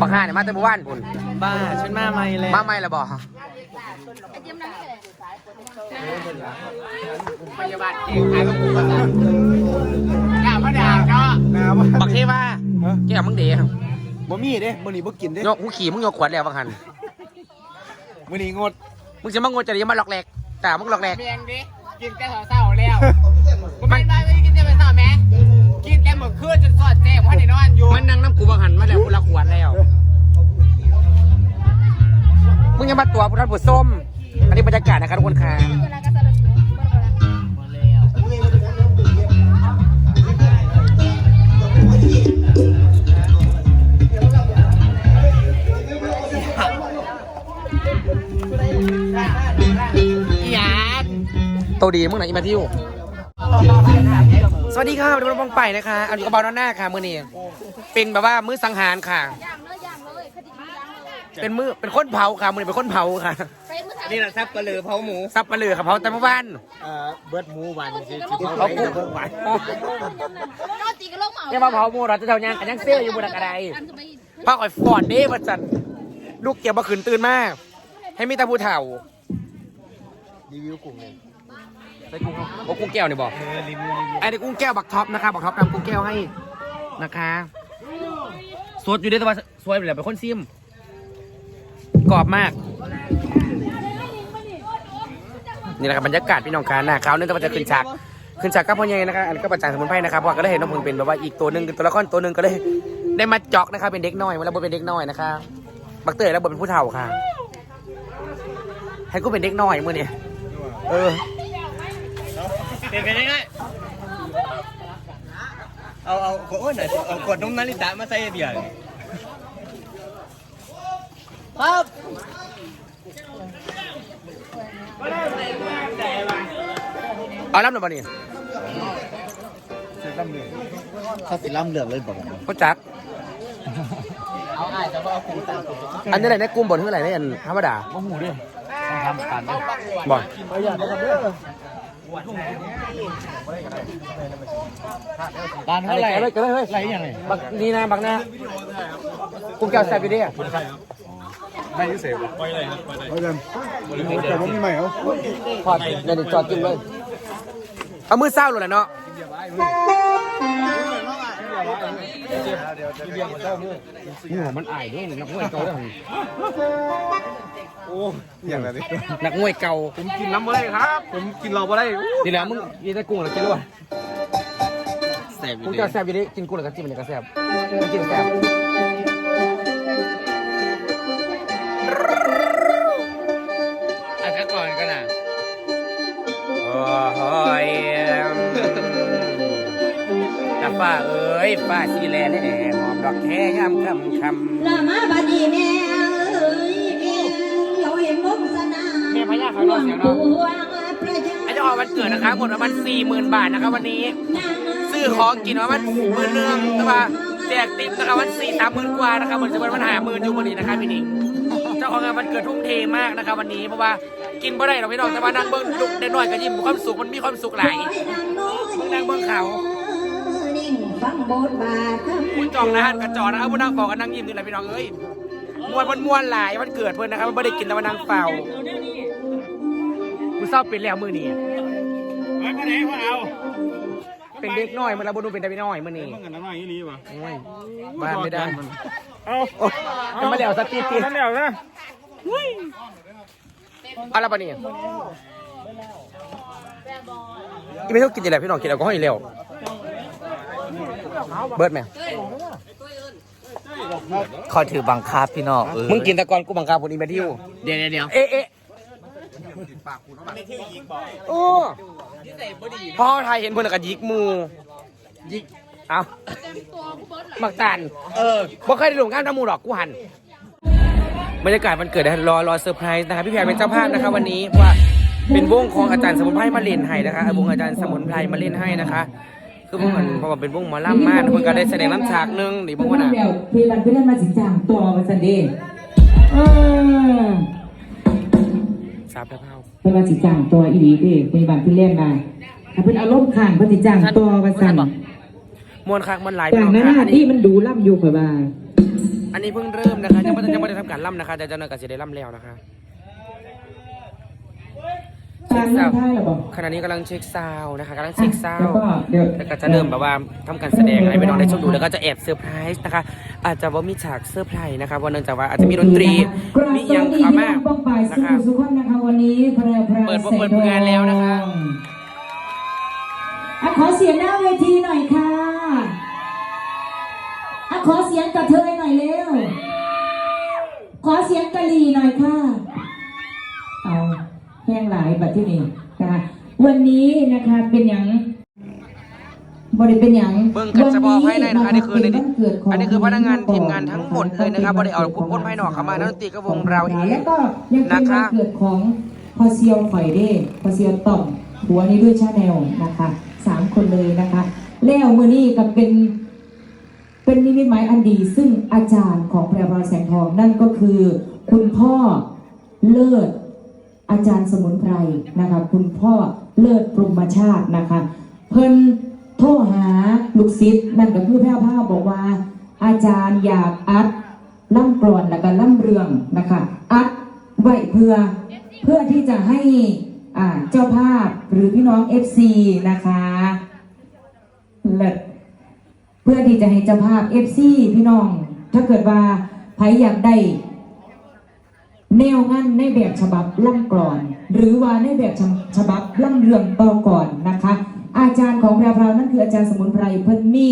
บักห่าเนี่ยมาแต่เมื่อวานพุ่นบ้าฉันมาใหม่เลยมาใหม่ละบ่พยาบาลเองขายลูกกูกันอย่ามาด่าเนาะน้ำว่าบักเทว่าแกมึงเด๋บ่มีเด้มื้อนี้บ่กินเด้ยกหูขี่มึงยกขวดแล้วบักหันมื้อนี้งด มึงจะมางงจะได้มาหลอกแหลกแต่มึงหลอกแหลกเมียงดิกินแต่เศร้าๆแล้วผมไม่ได้ไม่กิน มดคืนจนสอดแจ้งว่าในนอนอยู่มันนั่งน้ำกูบักหันมาแล้วกูละขวดแล้ว มึงยังมาตัวพุทธบุตรส้ม อันนี้บรรยากาศนะครับทุกคนค่ะอยากโตดีมึงไหนอีมาทิว สวัสดีค่ะวันนี้เราปองไปนะคะอันนี้ก็เบาด้านหน้าค่ะมือนี้เป็นแบบว่ามือสังหารค่ะเป็นมือเป็นคนเผาค่ะมือนี้เป็นคนเผาค่ะนี่แหละซับกระเลือเผาหมูซับปลาเลือค่ะเผาแต่เมื่อวานเอ่อเบิร์ดหมูหวานสิเอากูเบิร์ดหวานเนี่ยมาเผาหมูเราจะเท่ายังกันยังเสื้ออยู่บนอะไรผ้าข่อยฟอนเด้ประจันลูกเกี่ยวมาขืนตื่นมาก ให้มีแตาผู้เฒ่ารีวิวกลุ่มเลย ใส่กุ้งโอ้กุ้งแก้วนี่บอกเออรีวิวรีวิวไอ้นี่กุ้งแก้วบักท็อปนะคะบักท็อปทำกุ้งแก้วให้นะคะสดอยู่ด้วยแต่ว่าสวยไปเลยเป็นคนซิมกรอบมาก นี่แหละครับบรรยากาศพี่น้องคาหน้าขาวนึงก็จะขึ้นฉากขึ้นฉากกับพ่อใหญ่นะคะอันนก็ประจานสมุนไพรนะครับเพราะว่าก็ได้เห็นน้องพึงเป็นแบบว่าอีกตัวหนึ่งตัวละครตัวหนึ่งก็เลยได้มาจอกนะครับเป็นเด็กน้อยเวลาบทเป็นเด็กน้อยนะคะบักเตยแล้วบทเป็นผู้เฒ่าค่ะให้กูเป็นเด็กน้อยมื่อนี่เออ เด็กกันยังไงเอาเอาโอ้ยหน่อยสิเอากดนมนาฬิตามาใส่เบียร์ครับเอารับหน่อยบ่นี่เขาสิล่ำเลือกเลยบอกพ่จัก เอาง่ายแต่ว่าเอาปูตามอันนี้อะไรในกลุ่มบนเท่าไหร่ในอันธรรมดาบ่หูด้วยต้องทำการด้วยบ่ประหยัดนะครับเด้อ ร้านเท่าไหร่อะไรกันเลยเฮ้ยไรยังไงบักนี่นะบักนะกลุ่มแก้วแซ่บอยู่ดิไม่พิเศษไปเลยครับไปเลยเอาจังแต่บ่มีใหม่เอาพอดเดี๋ยวจอดกินเลยเอามือเศร้าเลยแหละเนาะ หัวมันอายด้วยนักมวยเก่าด้วยโอ้อย่างไรนี่นักมวยเก่า ผมกินน้ำไม่ได้ครับ ผมกินเราไม่ได้ดีแล้วมึงยีได้กุ้งหรือกินด้วยแสบกุ้งแก้วแซ่บอยู่ดิกินกุ้งหรือกินจิ้มเนี่ยก็แซ่บกินแซ่บ ตาฟ้าเอ้ยฟ้าสีแลแน่หอมดอกแค่ยามคำคำลามาบัดนีแม่เอ้ยแม่เราเห็นมุกสนาแม่พญาเขารวอเสียงเนาะวงประชาอาจจะออกวันเกิดนะคะหมดประมาณสี่หมื่นบาทนะครับวันนี้ ซื้อของกินประมาณหมื่นเรื่องแต่ว่าแจกติ๊บนะครับวันสี่สามหมื่นกว่านะครับเหมือนจะเป็นวันหาหมื่นอยู่วันนี้นะครับพี่หนิงเจ้าของงานวันเกิดทุ่มเทมากนะครับวันนี้เพราะว่ากินบ่ได้หรอกพี่น้องแต่ว่านั่งเบิ้งลุกเด็กน้อยก็ยิ้มมีความสุขมันมีความสุขหลายมึงนั่งเบิ่งเขา บทบาทคุณจองนะฮะกระจอนะครับผู้นั่งบอกกันนั่งยิ้มนี่แหละพี่น้องเอ้ยมวนมันมวนหลายวันเกิดเพื่อนนะครับไม่ได้กินแต่ว่านั่งเฝ้ากูเศร้าเป็นแล้วมือนี้ไปไหนว่าเอาเป็นเด็กน้อยมันละบนูเป็นแต่พี่น้อยมือนี้ต้องกันน้อยอีหลีวะโอ้ยบ้านไม่ได้เอาโอ้ยจะมาเดี๋ยวสตีตีนั่นแล้วนะเอาละปะเนี่ยอีไม่ต้องกินอะไรพี่น้องกินแอลกอฮอล์อีกแล้ว เบิร์ดไหมขอถือบังคับพี่น้องเออมึงกินแต่ก่อนกูบังคับคนอีเมทิวเดี๋ยวเดี๋ยวเอ๊ะเอ๊ะโอ้พ่อไทยเห็นเพื่อนกับยิกมูยิกเอาบักตันเออบ่เคยได้ลงงานทำมูหรอกกูหันบรรยากาศวันเกิดนะรอรอเซอร์ไพรส์นะครับพี่แพรเป็นเจ้าภาพนะครับวันนี้เพราะว่าเป็นวงของอาจารย์สมุนไพรมาเล่นให้นะคะเอาวงอาจารย์สมุนไพรมาเล่นให้นะคะ คือพวกมันเพราะว่าเป็นวงหมอลำมากเพิ่นก็ได้แสดงน้ำฉากหนึงนี่พวกมันอะเดี๋ยวพี่มันพี่เล่นมาสิจางตัวมาสันเดย์เออสาบแล้วเผาเป็นมาสิจางตัวอีดีเด้พี่มันพี่เล่นมาถ้าเป็นอารมณ์ข้างเพิ่นสิจางตัวมาสั่นมวนคักมันหลายจางหน้าอันที่นี้มันดูล่ำอยู่ข่อยว่าอันนี้เพิ่งเริ่มนะคะยังไม่ได้ยังไม่ได้ทำการล่ำนะคะแต่เจะนอยกับสิได้ล่ำแล้วนะคะ ตามเรื่องท่าหรอบอกขณะนี้กำลังเช็คซาวน์นะคะกำลังเช็คซาวแล้วน์ก็เดี๋ยวแล้วก็จะเริ่มแบบว่าทำการแสดงให้พี่น้องได้ชมดูแล้วก็จะแอบเซอร์ไพรส์นะคะ อาจจะว่ามีฉากเซอร์ไพรส์นะคะวันนื่องจากว่าอาจจะมีดนตรีมียังดีขามาน้องป้องปายนะคะขุสุขคนนะคะวันนี้เปิดเปิดงานแล้วนะคะขอเสียงหน้าเวทีหน่อยค่ะขอเสียงกระเทยหน่อยเร็ว ขอเสียงกะหรี่หน่อยค่ะ ห้งหลายแบบที่นี่นะคะวันนี้นะคะเป็นอย่างบริเป็นอย่างเบิ่งกันเฉพาะภายในนะคะวันี่คือในเป็วัเกิดขงอันนี้คือพนักงานทีมงานทั้งหมดเลยนะครับบ่ได้เอาคนภายนอกเข้ามานักดนตรีก็วงเราเองแล้วก็ยังเป็นนะคะวันเกิดของพอเซียวข่อยเด้พอเซียวต่อมหัวนี้ด้วยชาแนลนะคะสามคนเลยนะคะแล้วมือนี้ก็เป็นเป็นนิมิตหมายอันดี ซึ่งอาจารย์ของแพรวพราวแสงทองนั่นก็คือ คุณพ่อเลิศ อาจารย์สมุนไพรนะคะคุณพ่อเลิศปรุมชาตินะคะ เพิ่นโทรหาลูกศิษย์นั่นก็คือแพร่ภาพบอกว่า อาจารย์อยากอัดล่ำกรอนแล้วก็ล่ำเรืองนะคะ อัดไว้เพื่อเพื่อที่จะให้เจ้าภาพหรือพี่น้อง FC นะคะเลิศเพื่อที่จะให้เจ้าภาพ FC พี่น้อง ถ้าเกิดว่าใครอยากได้ แนวงั้นในแบบฉบับล่ำกรอน หรือว่าในแบบฉบับล่ำเรืองต่อก่อนนะคะ อาจารย์ของแพรวๆนั่นคืออาจารย์สมุนไพรเพิ่นมี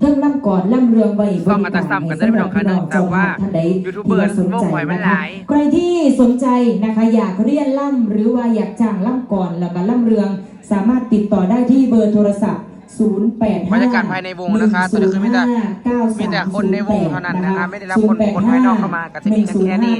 เทิงล่ำก่อนล่ำเรืองไว้ฟังกันแต่ซ้ำกันได้ไม่ต้องการเนื่องจากว่าท่านใดยูทูบเบอร์ที่ว่าสนใจโลกหอยมันหลายใครที่สนใจนะคะอยากเรียนล่ำหรือว่าอยากจ้างล่ำก่อนแล้วก็ล่ำเรือง สามารถติดต่อได้ที่เบอร์โทรศัพท์ 0 8บรรยากาศภายในวงนะคะตอนนี้คือมีแต่มีแต่คนในวงเท่านั้นนะคะไม่ได้รับคนคนภายนอกเข้ามาก็จะมีกันแค่นี้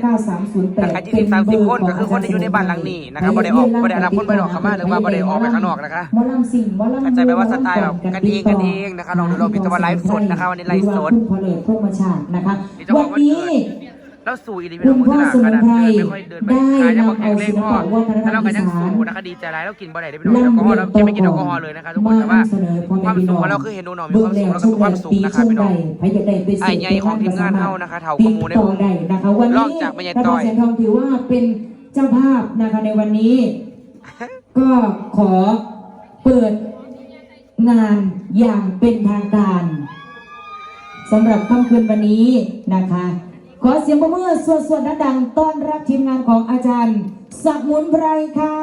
นะคะ20 30คนก็คือคนที่อยู่ในบ้านหลังนี้นะครับบ่ได้ออกบ่ได้รับคนภายนอกเข้ามาหรือว่าบ่ได้ออกไปข้างนอกนะคะหมอลำสิ่งหมอลำเข้าใจไหมว่าสไตล์แบบกันเองกันเองนะคะลองดูเรามีแต่ว่าไลฟ์สดนะคะวันนี้ไลฟ์สดคุณพอเลิศพวกมาชาตินะคะนี่เจ้าขวัองนวันนี้เกิด แล้วสู่อีดีพี่คุน้องณมือพ่อหนาสกมุระนดาษไพรเดินไม่ค่อยเดินไปได้ขายจะบอกนำแข็เอางเร่ศิงลพ่อปะวัฒนธรถ้ารเรามก็อียังสานสู่นะคะดีใจร้ายเรากินบ่ได้ได้พี่น้องแอลกอฮอล์เรากินไม่กินแอลกอฮอล์เลยนะคะทุกคนแต่ว่าเสนอพ่อความแม่พี่สุน้ของของเราคือเห็นน้องๆมีความสุขแล้วก็มีความสุขนะคะพี่น้องใครอยากได้ไปไอ้ใหญ่ของทีมงานเฮานะคะเฒ่าติกดว่าหมู่ในต่อวงได้นะคะวันนนี้อกจากแม่ยายรัฐต้บาอลยแสงทองถือว่าเป็นเจ้าภาพนะคะในวันนี้ ก็ขอเปิดงานอย่างเป็นทางการสำหรับค่ำคืนวันนี้นะคะข อเสียงประมือส่วนส่วนดังต้อนรับทีมงานของอาจารย์สมุนไพรค่ะ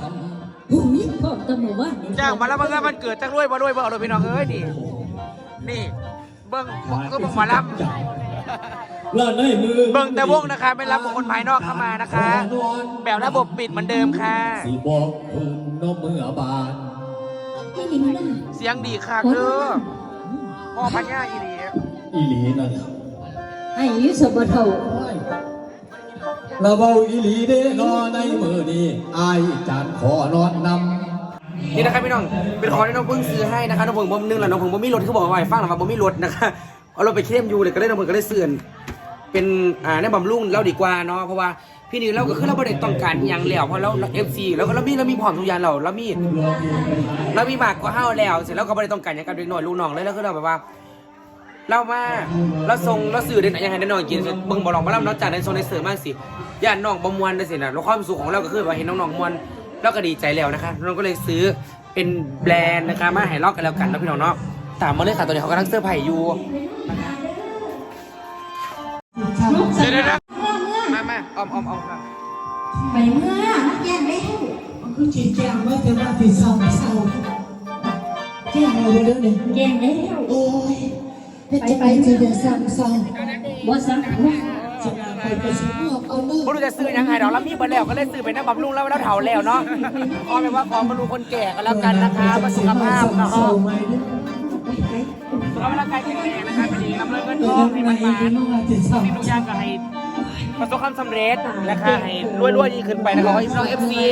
กันเลยตัวนี้หูยพ่อตำรวจจ้างมาแล้วเบิ่งว่ามันเกิดจักรวยบ่รวยบ่เอาเลยพี่น้องเอ้ยนี่นี่ เบิ่งคือเบิ่งหมารับแล้วในมือเบิ่งแต่วงนะคะไม่รับบุคคลภายนอกเข้ามานะคะ แบบระบบปิดเหมือนเดิมค่ะ สีบอกเพิ่นน้อมือบานไม่ดีนะเสียงดีค่ะเด้อพ่อพัญญาอีหลีอีหลีนั่นให้ยุสบเท่าเราเบาอีหลีเด้นอในมือนี้อายจานขอนอนนำนี่นะครับพี่น้องเป็นของที่น้องเพิ่งซื้อให้นะคะน้องเพิ่งบ่มนึงแล้วน้องเพิ่งบ่มีรถเขาบอกว่าให้ฟังหรอว่าบ่มีรถนะคะเอาเรถไปเข้มอยู่เลยก็เลยน้องเพิ่งก็เลยเสื่อนเป็นอ่าในบำรุงเราดีกว่าเนาะเพราะว่าพี่นี่เราก็คือเราบ่ได้ต้องการอย่างแล้วเพราะเราเรา FC แล้วก็เรามีเรามีพร้อมทุกอย่างเราเรามีเรามีมากกว่าเฮาแล้วเสร็จแล้วก็บ่ได้ต้องการอย่างกับเด็กน้อยลูกน้องเลยแล้วคือเราแบบว่า เรามาเราส่งเราสื่อเด่นอย่างให้ได้น้องกินเสร็จเบิ่งบ่ลองมาแล้วเนาะจากในโซนในเสริมมากสิย่านน้องบ่มวนได้สินะแล้วความสุขของเราก็คือว่าเห็นน้องๆมวนเราก็ดีใจแล้วนะคะเราก็เลยซื้อเป็นแบรนด์นะคะมาให้ลอกกันแล้วกันแล้วพี่น้องเนาะตามมาเลยค่ะตอนนี้เขากำลังเสื้อร์ไผ่อยู่เดี๋ยวเดี๋ยวเดี๋ยวมามาออมออมออมครับไปเมื่อนักแย่งแล้วคือจีแจงว่าจะมาที่เศร้าเศร้าแก้อะไรเรื่องนี้แย่งแล้วโอ้ยเป็นจะไปจะเดือดซ้ำซ้ำบ่สังว่าจะไม่รู้จะซื้อยังไงดอกแล้วมีเบอร์แล้วก็เลยซื้อไปนะบำรุงแล้วแล้วเถาแล้วเนาะขอเป็นว่าขอบำรุงคนแก่ก็แล้วกันนะคะเพื่อสุขภาพนะฮะสุขภาพร่างกายแข็งแรงนะคะเป็นดีนำเงินเงินทองให้มันมาสิ่งทุกอย่างก็ให้ประสบความสำเร็จนะคะให้รวยๆยิ่งขึ้นไปนะคะพี่น้องเอฟซี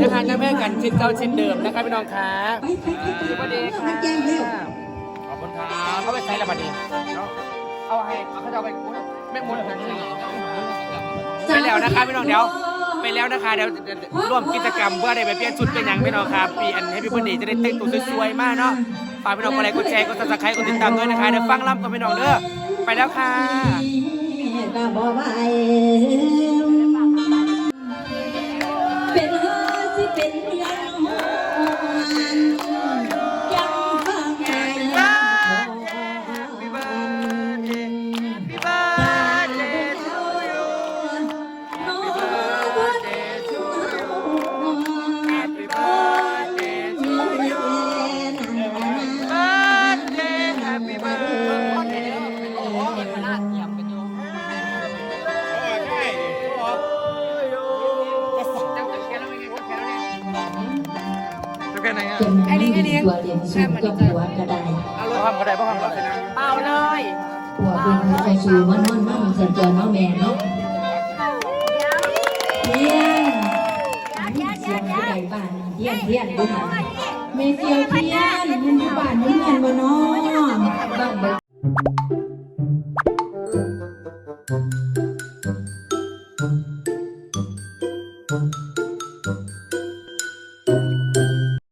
นะคะจะแม่กันเช่นเก่าเช่นเดิมนะคะพี่น้องค่ะสวัสดีค่ะ เขาไปใช้ละบัดนี้เอาให้เอาเขาจะเอาไปอุ๊ยแม่มดของนี่ไปแล้วนะคะพี่น้องเดี๋ยวไปแล้วนะคะเดี๋ยวร่วมกิจกรรมเพื่อได้ไปเปลี่ยนชุดเป็นหยังพี่น้องครับปีอันให้พี่เพื่อนดีจะได้แต่งตัวสวยๆมากเนาะฝากพี่น้องกดไลค์กดแชร์กดซับสไครต์กดติดตามด้วยนะคะเดี๋ยวฟังล่ำกับพี่น้องเด้อไปแล้วค่ะเป็นเฮาสิเป็นยัง กับหัวก็ได้เอาความก็ได้เพราะความก็ได้นะเปล่าเลยหัวเป็นกระสูมันมันมันสันตัวน้องแม่เนาะเทียนเสียงผู้ใดบ้านเทียนเทียนดูหน่อยแม่เสียวเทียนมันอยู่บ้านอยู่เงินบ่เนาะบ้านเบิก